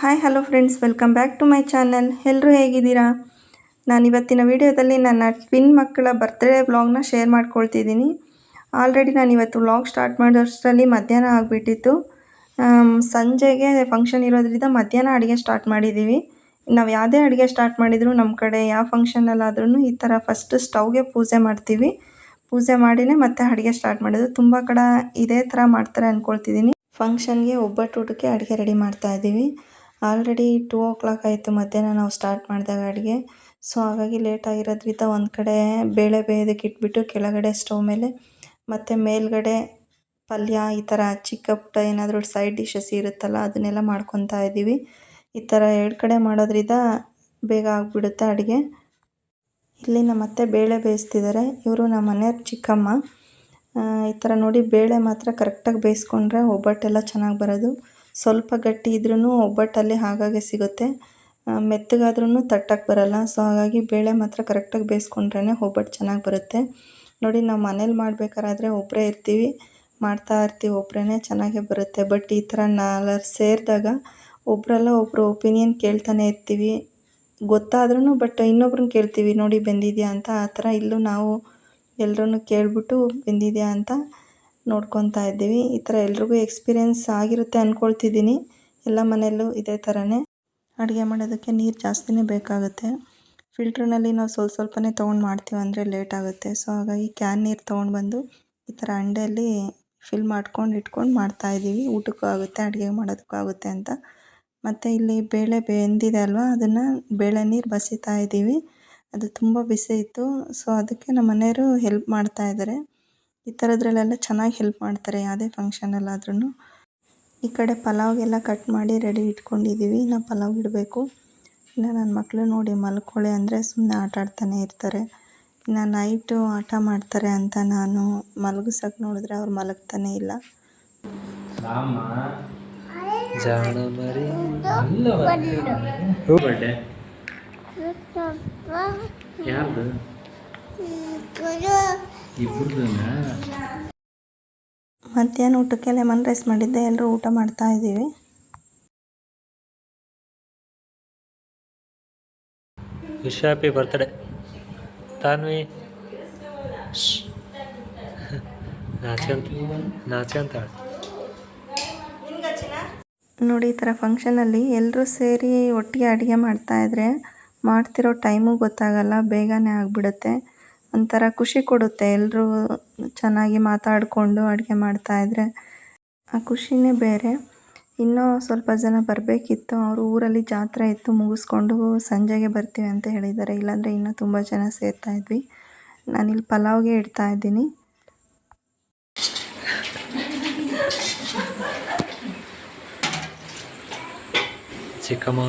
Hi hello friends welcome back to my channel ಎಲ್ಲರೂ ಹೇಗಿದ್ದೀರಾ? ನಾನು ಇವತ್ತಿನ ವಿಡಿಯೋದಲ್ಲಿ ನನ್ನ ಟ್ವಿನ್ ಮಕ್ಕಳ ಬರ್ತ್ಡೇ ವ್ಲಾಗ್ನ ಶೇರ್ ಮಾಡ್ಕೊಳ್ತಿದ್ದೀನಿ. ಆಲ್ರೆಡಿ ನಾನು ಇವತ್ತು ವ್ಲಾಗ್ ಸ್ಟಾರ್ಟ್ ಮಾಡೋಷ್ಟರಲ್ಲಿ ಮಧ್ಯಾಹ್ನ ಆಗಿಬಿಟ್ಟಿತ್ತು. ಸಂಜೆಗೆ ಫಂಕ್ಷನ್ ಇರೋದ್ರಿಂದ ಮಧ್ಯಾಹ್ನ ಅಡುಗೆ ಸ್ಟಾರ್ಟ್ ಮಾಡಿದ್ದೀವಿ ನಾವು ಯಾವುದೇ ಅಡುಗೆ ಸ್ಟಾರ್ಟ್ ಮಾಡಿದರೂ ನಮ್ಮ ಕಡೆ ಯಾವ ಫಂಕ್ಷನಲ್ಲಾದ್ರೂ ಈ ಥರ ಫಸ್ಟ್ ಸ್ಟವ್ಗೆ ಪೂಜೆ ಮಾಡ್ತೀವಿ. ಪೂಜೆ ಮಾಡಿನೇ ಮತ್ತೆ ಅಡುಗೆ ಸ್ಟಾರ್ಟ್ ಮಾಡೋದು. ತುಂಬ ಕಡೆ ಇದೇ ಥರ ಮಾಡ್ತಾರೆ ಅಂದ್ಕೊಳ್ತಿದ್ದೀನಿ ಫಂಕ್ಷನ್ಗೆ ಒಬ್ಬಟ್ಟು ಊಟಕ್ಕೆ ಅಡುಗೆ ರೆಡಿ ಮಾಡ್ತಾ ಇದ್ದೀವಿ ಆಲ್ರೆಡಿ ಟೂ ಓ ಕ್ಲಾಕ್ ಆಯಿತು, ಮಧ್ಯಾಹ್ನ ನಾವು ಸ್ಟಾರ್ಟ್ ಮಾಡಿದಾಗ ಅಡುಗೆ. ಸೊ ಹಾಗಾಗಿ ಲೇಟ್ ಆಗಿರೋದ್ರಿಂದ ಒಂದು ಕಡೆ ಬೇಳೆ ಬೇಯೋದಕ್ಕೆ ಇಟ್ಬಿಟ್ಟು ಕೆಳಗಡೆ ಸ್ಟವ್ ಮೇಲೆ, ಮತ್ತು ಮೇಲ್ಗಡೆ ಪಲ್ಯ ಈ ಥರ ಚಿಕ್ಕ ಪುಟ್ಟ ಏನಾದರೂ ಸೈಡ್ ಡಿಶಸ್ ಇರುತ್ತಲ್ಲ, ಅದನ್ನೆಲ್ಲ ಮಾಡ್ಕೊತಾ ಇದ್ದೀವಿ. ಈ ಥರ ಎರಡು ಕಡೆ ಮಾಡೋದ್ರಿಂದ ಬೇಗ ಆಗಿಬಿಡುತ್ತೆ ಅಡುಗೆ. ಇಲ್ಲಿ ನಮ್ಮ ಅತ್ತೆ ಬೇಳೆ ಬೇಯಿಸ್ತಿದ್ದಾರೆ. ಇವರು ನಮ್ಮ ಮನೆಯವ್ರ ಚಿಕ್ಕಮ್ಮ. ಈ ಥರ ನೋಡಿ ಬೇಳೆ ಮಾತ್ರ ಕರೆಕ್ಟಾಗಿ ಬೇಯಿಸ್ಕೊಂಡ್ರೆ ಒಬ್ಬಟ್ಟೆಲ್ಲ ಚೆನ್ನಾಗಿ ಬರೋದು. ಸ್ವಲ್ಪ ಗಟ್ಟಿ ಇದ್ರೂ ಒಬ್ಬಟ್ಟಲ್ಲಿ ಹಾಗಾಗೆ ಸಿಗುತ್ತೆ. ಮೆತ್ತಗಾದ್ರೂ ತಟ್ಟಕ್ಕೆ ಬರಲ್ಲ. ಸೊ ಹಾಗಾಗಿ ಬೇಳೆ ಮಾತ್ರ ಕರೆಕ್ಟಾಗಿ ಬೇಯಿಸ್ಕೊಂಡ್ರೇ ಒಬ್ಬಟ್ಟು ಚೆನ್ನಾಗಿ ಬರುತ್ತೆ. ನೋಡಿ, ನಾವು ಮನೇಲಿ ಮಾಡಬೇಕಾದ್ರೆ ಒಬ್ಬರೇ ಇರ್ತೀವಿ, ಮಾಡ್ತಾ ಇರ್ತೀವಿ ಒಬ್ಬರೇ ಚೆನ್ನಾಗೇ ಬರುತ್ತೆ. ಬಟ್ ಈ ಥರ ನಾಲ್ಕು ಸೇರಿದಾಗ ಒಬ್ಬರಲ್ಲ ಒಬ್ಬರು ಒಪಿನಿಯನ್ ಕೇಳ್ತಾನೆ ಇರ್ತೀವಿ. ಗೊತ್ತಾದ್ರೂ ಬಟ್ ಇನ್ನೊಬ್ರನ್ನ ಕೇಳ್ತೀವಿ, ನೋಡಿ, ಬೆಂದಿದೆಯಾ ಅಂತ? ಆ ಥರ ಇಲ್ಲೂ ನಾವು ಎಲ್ಲರೂ ಕೇಳಿಬಿಟ್ಟು ಬೆಂದಿದೆಯಾ ಅಂತ ನೋಡ್ಕೊತಾ ಇದ್ದೀವಿ. ಈ ಥರ ಎಲ್ರಿಗೂ ಎಕ್ಸ್ಪೀರಿಯೆನ್ಸ್ ಆಗಿರುತ್ತೆ ಅಂದ್ಕೊಳ್ತಿದ್ದೀನಿ ಎಲ್ಲ ಮನೆಯಲ್ಲೂ ಇದೇ ಥರನೇ ಅಡುಗೆ ಮಾಡೋದಕ್ಕೆ ನೀರು ಜಾಸ್ತಿನೇ ಬೇಕಾಗುತ್ತೆ. ಫಿಲ್ಟ್ರ್ನಲ್ಲಿ ನಾವು ಸ್ವಲ್ಪ ಸ್ವಲ್ಪನೇ ತೊಗೊಂಡು ಮಾಡ್ತೀವಿ ಅಂದರೆ ಲೇಟ್ ಆಗುತ್ತೆ. ಸೊ, ಹಾಗಾಗಿ ಕ್ಯಾನ್ ನೀರು ತೊಗೊಂಡು ಬಂದು ಈ ಥರ ಅಂಡೆಯಲ್ಲಿ ಫಿಲ್ ಮಾಡ್ಕೊಂಡು ಇಟ್ಕೊಂಡು ಮಾಡ್ತಾಯಿದ್ದೀವಿ ಊಟಕ್ಕೂ ಆಗುತ್ತೆ, ಅಡುಗೆ ಮಾಡೋದಕ್ಕೂ ಆಗುತ್ತೆ ಅಂತ. ಮತ್ತು ಇಲ್ಲಿ ಬೇಳೆ ಬೆಂದಿದೆ ಅಲ್ವಾ, ಅದನ್ನು ಬೇಳೆ ನೀರು ಬಸಿತಾ ಇದ್ದೀವಿ. ಅದು ತುಂಬ ಬಿಸಿ ಇತ್ತು. ಸೊ, ಅದಕ್ಕೆ ನಮ್ಮ ಮನೆಯವರು ಹೆಲ್ಪ್ ಮಾಡ್ತಾಯಿದ್ದಾರೆ ಈ ಥರದ್ರಲ್ಲೆಲ್ಲ ಚೆನ್ನಾಗಿ ಹೆಲ್ಪ್ ಮಾಡ್ತಾರೆ ಯಾವುದೇ ಫಂಕ್ಷನಲ್ಲಾದ್ರೂ ಈ ಕಡೆ ಪಲಾವ್ಗೆಲ್ಲ ಕಟ್ ಮಾಡಿ ರೆಡಿ ಇಟ್ಕೊಂಡಿದ್ದೀವಿ ನಾವು ಪಲಾವ್ ಇಡಬೇಕು. ಇನ್ನು ನನ್ನ ಮಕ್ಕಳು ನೋಡಿ ಮಲ್ಕೊಳ್ಳಿ ಅಂದರೆ ಸುಮ್ಮನೆ ಆಟ ಆಡ್ತಾನೆ ಇರ್ತಾರೆ. ಇನ್ನು ನೈಟು ಆಟ ಮಾಡ್ತಾರೆ ಅಂತ ನಾನು ಮಲಗಿಸೋಕೆ ನೋಡಿದ್ರೆ ಅವ್ರು ಮಲಗ್ತಾನೆ ಇಲ್ಲ. ಯಾರ್ದು? ಮಧ್ಯಾಹ್ನ ಊಟಕ್ಕೆ ಲೆಮನ್ ರೈಸ್ ಮಾಡಿದ್ದೆ ಎಲ್ಲರೂ ಊಟ ಮಾಡ್ತಾ ಇದ್ದೀವಿ. Wish happy birthday Tanvi. ನೋಡಿ ಈ ಥರ ಫಂಕ್ಷನಲ್ಲಿ ಎಲ್ಲರೂ ಸೇರಿ ಒಟ್ಟಿಗೆ ಅಡುಗೆ ಮಾಡ್ತಾಯಿದ್ರೆ ಮಾಡ್ತಿರೋ ಟೈಮು ಗೊತ್ತಾಗಲ್ಲ ಬೇಗನೆ ಆಗಿಬಿಡುತ್ತೆ. ಒಂಥರ ಖುಷಿ ಕೊಡುತ್ತೆ. ಎಲ್ಲರೂ ಚೆನ್ನಾಗಿ ಮಾತಾಡಿಕೊಂಡು ಅಡುಗೆ ಮಾಡ್ತಾಯಿದ್ರೆ ಆ ಖುಷಿನೇ ಬೇರೆ. ಇನ್ನೂ ಸ್ವಲ್ಪ ಜನ ಬರಬೇಕಿತ್ತು. ಅವರು ಊರಲ್ಲಿ ಜಾತ್ರೆ ಇತ್ತು, ಮುಗಿಸ್ಕೊಂಡು ಸಂಜೆಗೆ ಬರ್ತೀವಿ ಅಂತ ಹೇಳಿದ್ದಾರೆ. ಇಲ್ಲಾಂದರೆ ಇನ್ನೂ ತುಂಬ ಜನ ಸೇರ್ತಾ ಇದ್ವಿ. ನಾನಿಲ್ಲಿ ಪಲಾವ್ಗೆ ಇಡ್ತಾ ಇದ್ದೀನಿ. ಚಿಕ್ಕಮ್ಮ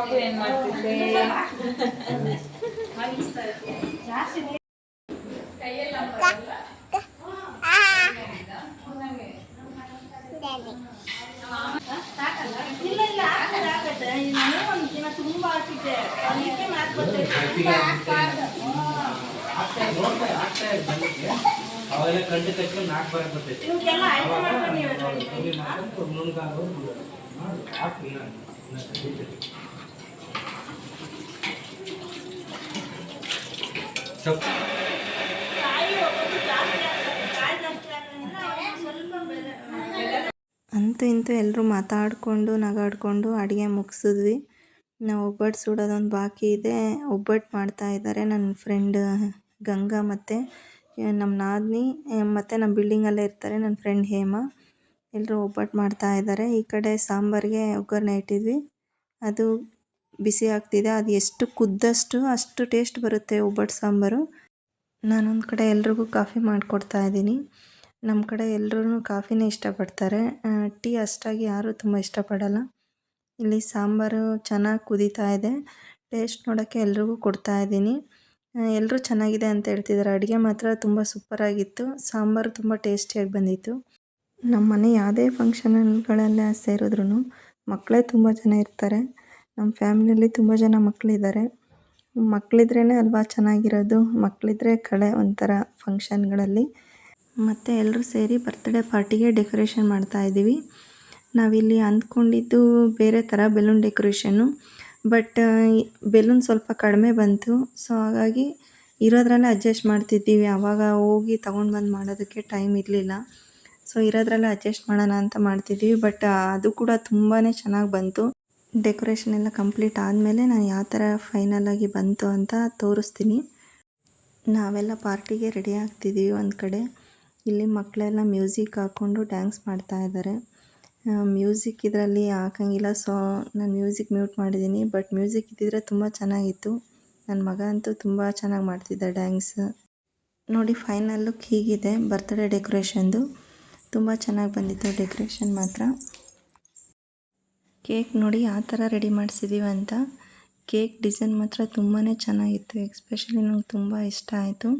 ಪಾಪು ಏನ್ ಮಾಡ್ತಿದ್ದೆ ಅವೆಲ್ಲ ಕಂಡು ಕಟ್ಕೊಂಡು ನಾಲ್ಕು ಬರಕ್ ಬರ್ತೈತಿ ಅಂತೂ ಇಂತೂ ಎಲ್ಲರೂ ಮಾತಾಡಿಕೊಂಡು, ನಗಾಡಿಕೊಂಡು ಅಡುಗೆ ಮುಗಿಸಿದ್ವಿ. ನಾವು ಒಬ್ಬಟ್ಟು ಸುಡೋದೊಂದು ಬಾಕಿ ಇದೆ. ಒಬ್ಬಟ್ಟು ಮಾಡ್ತಾ ಇದ್ದಾರೆ ನನ್ನ ಫ್ರೆಂಡ್ ಗಂಗಾ ಮತ್ತು, ನಮ್ಮ ನಾದಿನಿ, ಮತ್ತು ನಮ್ಮ ಬಿಲ್ಡಿಂಗಲ್ಲೇ ಇರ್ತಾರೆ ನನ್ನ ಫ್ರೆಂಡ್ ಹೇಮಾ. ಎಲ್ಲರೂ ಒಬ್ಬಟ್ಟು ಮಾಡ್ತಾ ಇದ್ದಾರೆ. ಈ ಕಡೆ ಸಾಂಬಾರಿಗೆ ಒಗ್ಗರಣೆ ಇಟ್ಟಿದ್ವಿ. ಅದು ಬಿಸಿ ಆಗ್ತಿದೆ. ಅದು ಎಷ್ಟು ಕುದ್ದಷ್ಟು ಅಷ್ಟು ಟೇಸ್ಟ್ ಬರುತ್ತೆ ಒಬ್ಬಟ್ಟು ಸಾಂಬಾರು. ನಾನೊಂದು ಕಡೆ ಎಲ್ರಿಗೂ ಕಾಫಿ ಮಾಡಿಕೊಡ್ತಾ ಇದ್ದೀನಿ. ನಮ್ಮ ಕಡೆ ಎಲ್ಲರೂ ಕಾಫಿನೇ ಇಷ್ಟಪಡ್ತಾರೆ. ಟೀ ಅಷ್ಟಾಗಿ ಯಾರೂ ತುಂಬ ಇಷ್ಟಪಡಲ್ಲ. ಇಲ್ಲಿ ಸಾಂಬಾರು ಚೆನ್ನಾಗಿ ಕುದೀತಾ ಇದೆ. ಟೇಸ್ಟ್ ನೋಡೋಕ್ಕೆ ಎಲ್ರಿಗೂ ಕೊಡ್ತಾ ಇದ್ದೀನಿ. ಎಲ್ಲರೂ ಚೆನ್ನಾಗಿದೆ ಅಂತ ಹೇಳ್ತಿದ್ದಾರೆ ಅಡುಗೆ ಮಾತ್ರ ತುಂಬ ಸೂಪರಾಗಿತ್ತು ಸಾಂಬಾರು ತುಂಬ ಟೇಸ್ಟಿಯಾಗಿ ಬಂದಿತ್ತು. ನಮ್ಮ ಮನೆ ಯಾವುದೇ ಫಂಕ್ಷನ್ಗಳಲ್ಲೇ ಸೇರಿದ್ರೂ ಮಕ್ಕಳೇ ತುಂಬ ಜನ ಇರ್ತಾರೆ. ನಮ್ಮ ಫ್ಯಾಮಿಲಿಯಲ್ಲಿ ತುಂಬ ಜನ ಮಕ್ಕಳಿದ್ದಾರೆ. ಮಕ್ಕಳಿದ್ರೇ ಅಲ್ವಾ ಚೆನ್ನಾಗಿರೋದು? ಮಕ್ಕಳಿದ್ರೆ ಕಳೆ ಒಂಥರ ಫಂಕ್ಷನ್ಗಳಲ್ಲಿ. ಮತ್ತು ಎಲ್ಲರೂ ಸೇರಿ ಬರ್ತ್ಡೇ ಪಾರ್ಟಿಗೆ ಡೆಕೋರೇಷನ್ ಮಾಡ್ತಾ ಇದ್ದೀವಿ. ನಾವಿಲ್ಲಿ ಅಂದ್ಕೊಂಡಿದ್ದು ಬೇರೆ ಥರ ಬೆಲೂನ್ ಡೆಕೋರೇಷನ್ನು ಬಟ್ ಬೆಲೂನ್ ಸ್ವಲ್ಪ ಕಡಿಮೆ ಬಂತು. ಸೊ ಹಾಗಾಗಿ ಇರೋದ್ರಲ್ಲೇ ಅಡ್ಜಸ್ಟ್ ಮಾಡ್ತಿದ್ದೀವಿ. ಆವಾಗ ಹೋಗಿ ತೊಗೊಂಡು ಬಂದು ಮಾಡೋದಕ್ಕೆ ಟೈಮ್ ಇರಲಿಲ್ಲ. ಸೊ ಇರೋದ್ರಲ್ಲೇ ಅಡ್ಜಸ್ಟ್ ಮಾಡೋಣ ಅಂತ ಮಾಡ್ತಿದ್ದೀವಿ. ಬಟ್ ಅದು ಕೂಡ ತುಂಬಾ ಚೆನ್ನಾಗಿ ಬಂತು. ಡೆಕೋರೇಷನ್ ಎಲ್ಲ ಕಂಪ್ಲೀಟ್ ಆದಮೇಲೆ ನಾನು ಯಾವ ಥರ ಫೈನಲಾಗಿ ಬಂತು ಅಂತ ತೋರಿಸ್ತೀನಿ. ನಾವೆಲ್ಲ ಪಾರ್ಟಿಗೆ ರೆಡಿ ಆಗ್ತಿದ್ದೀವಿ ಒಂದು ಕಡೆ. ಇಲ್ಲಿ ಮಕ್ಕಳೆಲ್ಲ ಮ್ಯೂಸಿಕ್ ಹಾಕ್ಕೊಂಡು ಡ್ಯಾನ್ಸ್ ಮಾಡ್ತಾ ಇದ್ದಾರೆ. ಮ್ಯೂಸಿಕ್ ಇದರಲ್ಲಿ ಹಾಕಂಗಿಲ್ಲ ಸೊ ನಾನು ಮ್ಯೂಸಿಕ್ ಮ್ಯೂಟ್ ಮಾಡಿದ್ದೀನಿ ಬಟ್ ಮ್ಯೂಸಿಕ್ ಇದ್ದಿದ್ರೆ ತುಂಬ ಚೆನ್ನಾಗಿತ್ತು. ನನ್ನ ಮಗ ಅಂತೂ ತುಂಬ ಚೆನ್ನಾಗಿ ಮಾಡ್ತಿದ್ದ ಡ್ಯಾನ್ಸ್ ನೋಡಿ ಫೈನಲ್ ಲುಕ್ ಹೀಗಿದೆ ಬರ್ತ್ಡೇ ಡೆಕೋರೇಷನ್ದು ತುಂಬ ಚೆನ್ನಾಗಿ ಬಂದಿತ್ತು ಡೆಕೋರೇಷನ್ ಮಾತ್ರ. ಕೇಕ್ ನೋಡಿ ಆ ಥರ ರೆಡಿ ಮಾಡಿಸಿದ್ದೀವಿ ಅಂತ. ಕೇಕ್ ಡಿಸೈನ್ ಮಾತ್ರ ತುಂಬಾ ಚೆನ್ನಾಗಿತ್ತು. ಎಕ್ಸ್ಪೆಷಲಿ ನಂಗೆ ತುಂಬ ಇಷ್ಟ ಆಯಿತು.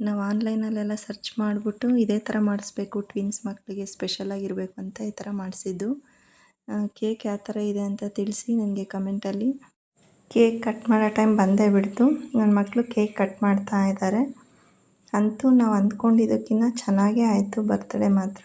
ನಾವು ಆನ್ಲೈನಲ್ಲೆಲ್ಲ ಸರ್ಚ್ ಮಾಡಿಬಿಟ್ಟು ಇದೇ ಥರ ಮಾಡಿಸ್ಬೇಕು. ಟ್ವಿನ್ಸ್ ಮಕ್ಕಳಿಗೆ ಸ್ಪೆಷಲಾಗಿರಬೇಕು ಅಂತ ಈ ಥರ ಮಾಡಿಸಿದ್ದು. ಕೇಕ್ ಯಾವ ಥರ ಇದೆ ಅಂತ ತಿಳಿಸಿ ನನಗೆ ಕಮೆಂಟಲ್ಲಿ ಕೇಕ್ ಕಟ್ ಮಾಡೋ ಟೈಮ್ ಬಂದೇ ಬಿಡ್ತು. ನನ್ನ ಮಕ್ಕಳು ಕೇಕ್ ಕಟ್ ಮಾಡ್ತಾ ಇದ್ದಾರೆ ಅಂತೂ ನಾವು ಅಂದ್ಕೊಂಡಿದ್ದಕ್ಕಿಂತ ಚೆನ್ನಾಗೇ ಆಯಿತು. ಬರ್ತ್ಡೇ ಮಾತ್ರ.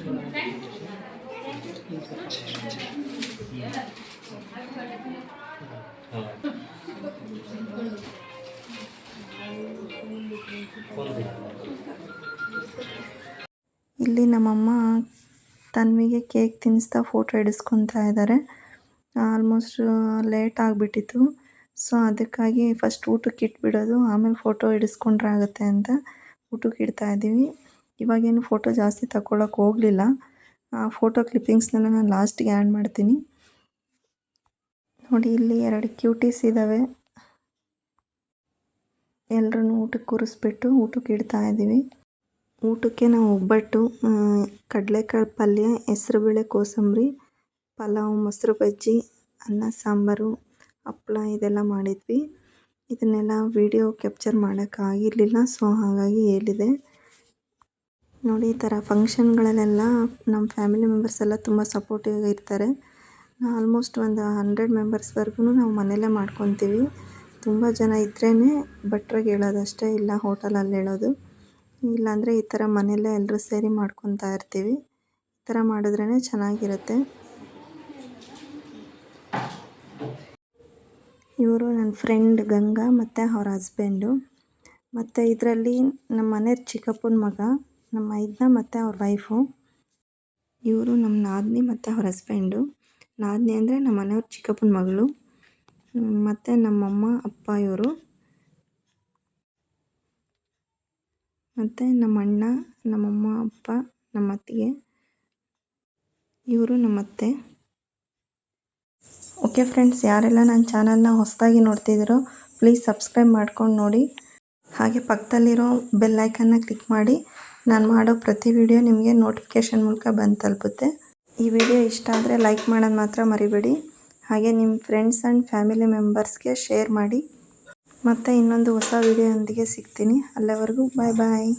ಕೇಕ್ ತಿನ್ನಿಸ್ತಾ ಫೋಟೋ ಹಿಡಿಸ್ಕೊತಾ ಇದ್ದಾರೆ ಆಲ್ಮೋಸ್ಟ್ ಲೇಟ್ ಆಗಿಬಿಟ್ಟಿತ್ತು. ಸೊ ಅದಕ್ಕಾಗಿ ಫಸ್ಟ್ ಊಟಕ್ಕೆ ಇಟ್ಬಿಡೋದು, ಆಮೇಲೆ ಫೋಟೋ ಹಿಡಿಸ್ಕೊಂಡ್ರೆ ಆಗುತ್ತೆ ಅಂತ ಊಟಕ್ಕೆ ಇಡ್ತಾ ಇದ್ದೀವಿ. ಇವಾಗೇನು ಫೋಟೋ ಜಾಸ್ತಿ ತಗೊಳಕ್ಕೆ ಹೋಗಲಿಲ್ಲ. ಆ ಫೋಟೋ ಕ್ಲಿಪ್ಪಿಂಗ್ಸ್ನೆಲ್ಲ ನಾನು ಲಾಸ್ಟಿಗೆ ಆ್ಯಡ್ ಮಾಡ್ತೀನಿ. ನೋಡಿ, ಇಲ್ಲಿ ಎರಡು ಕ್ಯೂಟೀಸ್ ಇದ್ದಾವೆ ಎಲ್ಲರೂ ಊಟಕ್ಕೆ ಕೂರಿಸ್ಬಿಟ್ಟು ಊಟಕ್ಕೆ ಇಡ್ತಾ ಇದ್ದೀವಿ. ಊಟಕ್ಕೆ ನಾವು ಒಬ್ಬಟ್ಟು ಕಡಲೆಕಾಳು ಪಲ್ಯ, ಹೆಸ್ರುಬೇಳೆ, ಕೋಸಂಬರಿ, ಪಲಾವ್, ಮೊಸರು ಬಜ್ಜಿ, ಅನ್ನ, ಸಾಂಬಾರು, ಹಪ್ಳ ಇದೆಲ್ಲ ಮಾಡಿದ್ವಿ. ಇದನ್ನೆಲ್ಲ ವೀಡಿಯೋ ಕ್ಯಾಪ್ಚರ್ ಮಾಡೋಕ್ಕಾಗಿರಲಿಲ್ಲ ಸೊ ಹಾಗಾಗಿ ಹೇಳಿದೆ. ನೋಡಿ, ಈ ಥರ ಫಂಕ್ಷನ್ಗಳಲ್ಲೆಲ್ಲ ನಮ್ಮ ಫ್ಯಾಮಿಲಿ ಮೆಂಬರ್ಸ್ ಎಲ್ಲ ತುಂಬ ಸಪೋರ್ಟಿವ್ ಇರ್ತಾರೆ. ಆಲ್ಮೋಸ್ಟ್ ಒಂದು ಹಂಡ್ರೆಡ್ ಮೆಂಬರ್ಸ್ವರೆಗೂ ನಾವು ಮನೆಯಲ್ಲೇ ಮಾಡ್ಕೊತೀವಿ. ತುಂಬ ಜನ ಇದ್ರೇ ಭಟ್ರಿಗೆ ಹೇಳೋದಷ್ಟೇ ಇಲ್ಲ, ಹೋಟೆಲಲ್ಲಿ ಹೇಳೋದು. ಇಲ್ಲಾಂದರೆ ಈ ಥರ ಮನೆಯಲ್ಲೇ ಎಲ್ಲರೂ ಸೇರಿ ಮಾಡ್ಕೊತಾ ಇರ್ತೀವಿ. ಈ ಥರ ಮಾಡಿದ್ರೇ ಚೆನ್ನಾಗಿರುತ್ತೆ. ಇವರು ನನ್ನ ಫ್ರೆಂಡ್ ಗಂಗಾ ಮತ್ತು ಅವ್ರ ಹಸ್ಬೆಂಡು. ಮತ್ತು ಇದರಲ್ಲಿ ನಮ್ಮ ಮನೆಯವ್ರ ಚಿಕ್ಕಪ್ಪನ ಮಗ, ನಮ್ಮ ಮೈದ್ನ ಮತ್ತು ಅವ್ರ ವೈಫು ಇವರು ನಮ್ಮ ನಾದಿನಿ ಮತ್ತು ಅವ್ರ ಹಸ್ಬೆಂಡು ನಾದಿನಿ ಅಂದರೆ ನಮ್ಮ ಮನೆಯವ್ರ ಚಿಕ್ಕಪ್ಪನ ಮಗಳು. ಮತ್ತು ನಮ್ಮಮ್ಮ, ಅಪ್ಪ ಇವರು. ಮತ್ತು ನಮ್ಮ ಅಣ್ಣ ನಮ್ಮಮ್ಮ, ಅಪ್ಪ ನಮ್ಮ ಅತ್ತಿಗೆ ಇವರು ನಮ್ಮ ಅತ್ತೆ ಓಕೆ ಫ್ರೆಂಡ್ಸ್ ಯಾರೆಲ್ಲ ನನ್ನ ಚಾನಲ್ನ ಹೊಸದಾಗಿ ನೋಡ್ತಿದ್ದೀರೋ ಪ್ಲೀಸ್ ಸಬ್ಸ್ಕ್ರೈಬ್ ಮಾಡ್ಕೊಂಡು ನೋಡಿ. ಹಾಗೆ ಪಕ್ಕದಲ್ಲಿರೋ ಬೆಲ್ ಐಕನ್ನ ಕ್ಲಿಕ್ ಮಾಡಿ. ನಾನು ಮಾಡೋ ಪ್ರತಿ ವಿಡಿಯೋ ನಿಮಗೆ ನೋಟಿಫಿಕೇಷನ್ ಮೂಲಕ ಬಂದು ತಲುಪುತ್ತೆ. ಈ ವಿಡಿಯೋ ಇಷ್ಟ ಆದರೆ ಲೈಕ್ ಮಾಡೋದು ಮಾತ್ರ ಮರಿಬೇಡಿ. ಹಾಗೆ ನಿಮ್ಮ ಫ್ರೆಂಡ್ಸ್ ಆ್ಯಂಡ್ ಫ್ಯಾಮಿಲಿ ಮೆಂಬರ್ಸ್ಗೆ ಶೇರ್ ಮಾಡಿ. ಮತ್ತು ಇನ್ನೊಂದು ಹೊಸ ವಿಡಿಯೋದೊಂದಿಗೆ ಸಿಗ್ತೀನಿ. ಅಲ್ಲಿವರೆಗೂ ಬಾಯ್ ಬಾಯ್